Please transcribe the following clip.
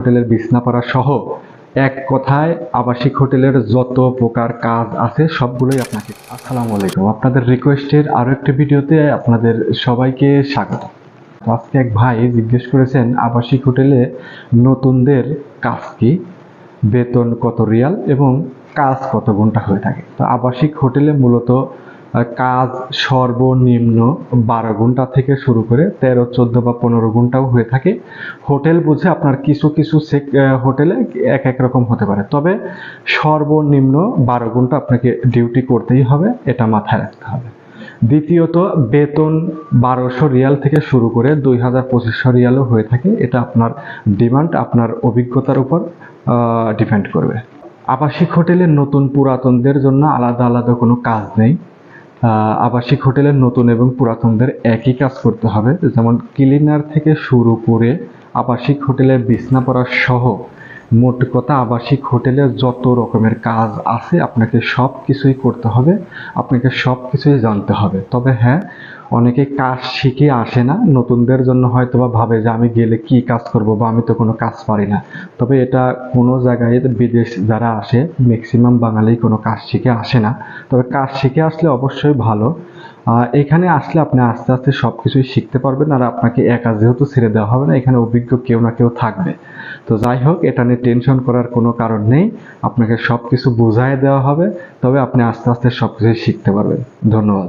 হোটেলের বিছনাপাড়া সহ এক কথায় আবাসিক হোটেলের যত প্রকার কাজ আছে সবগুলোই আপনাকে। আসসালামু আলাইকুম। আপনাদের রিকোয়েস্টের আরও একটি ভিডিওতে আপনাদের সবাইকে স্বাগত। আজকে এক ভাই জিজ্ঞেস করেছেন, আবাসিক হোটেলে নতুনদের কাজ কি? বেতন কত রিয়াল এবং কাজ কত ঘণ্টা হয়ে থাকে? তো আবাসিক হোটেলে মূলত কাজ সর্বনিম্ন বারো ঘণ্টা থেকে শুরু করে তেরো, চোদ্দ বা পনেরো ঘন্টাও হয়ে থাকে। হোটেল বুঝে আপনার কিছু কিছু হোটেলে এক এক রকম হতে পারে। তবে সর্বনিম্ন বারো ঘণ্টা আপনাকে ডিউটি করতেই হবে, এটা মাথায় রাখতে হবে। দ্বিতীয়ত, বেতন বারোশো রিয়াল থেকে শুরু করে দুই হাজার পঁচিশশো রিয়ালও হয়ে থাকে। এটা আপনার ডিমান্ড, আপনার অভিজ্ঞতার উপর ডিপেন্ড করবে। আবাসিক হোটেলে নতুন পুরাতনদের জন্য আলাদা আলাদা কোনো কাজ নেই। আবাসিক হোটেলের নতুন এবং পুরাতনদের একই কাজ করতে হবে, যেমন ক্লিনার থেকে শুরু করে আবাসিক হোটেলে বিছনা পড়া সহ মোট কথা আবাসিক হোটেলে যত রকমের কাজ আছে, আপনাকে সব কিছুই করতে হবে, আপনাকে সব কিছুই জানতে হবে। তবে হ্যাঁ অনেকে কাজ শিখে আসে না, নতুনদের জন্য হয়তো বা ভাবে যে আমি গেলে কি কাজ করব বা আমি তো কোনো কাজ পারি না। তবে এটা কোনো জায়গায় বিদেশ যারা আসে ম্যাক্সিমাম বাঙালি কোনো কাজ শিখে আসে না। তবে কাজ শিখে আসলে অবশ্যই ভালো। এখানে আসলে আপনি আস্তে আস্তে সব কিছুই শিখতে পারবেন আর আপনাকে একা যেহেতু ছেড়ে দেওয়া হবে না, এখানে অভিজ্ঞ কেউ না কেউ থাকবে। তো যাই হোক, এটা নিয়ে টেনশন করার কোনো কারণ নেই। আপনাকে সব কিছু বুঝাই দেওয়া হবে, তবে আপনি আস্তে আস্তে সব কিছুই শিখতে পারবেন। ধন্যবাদ।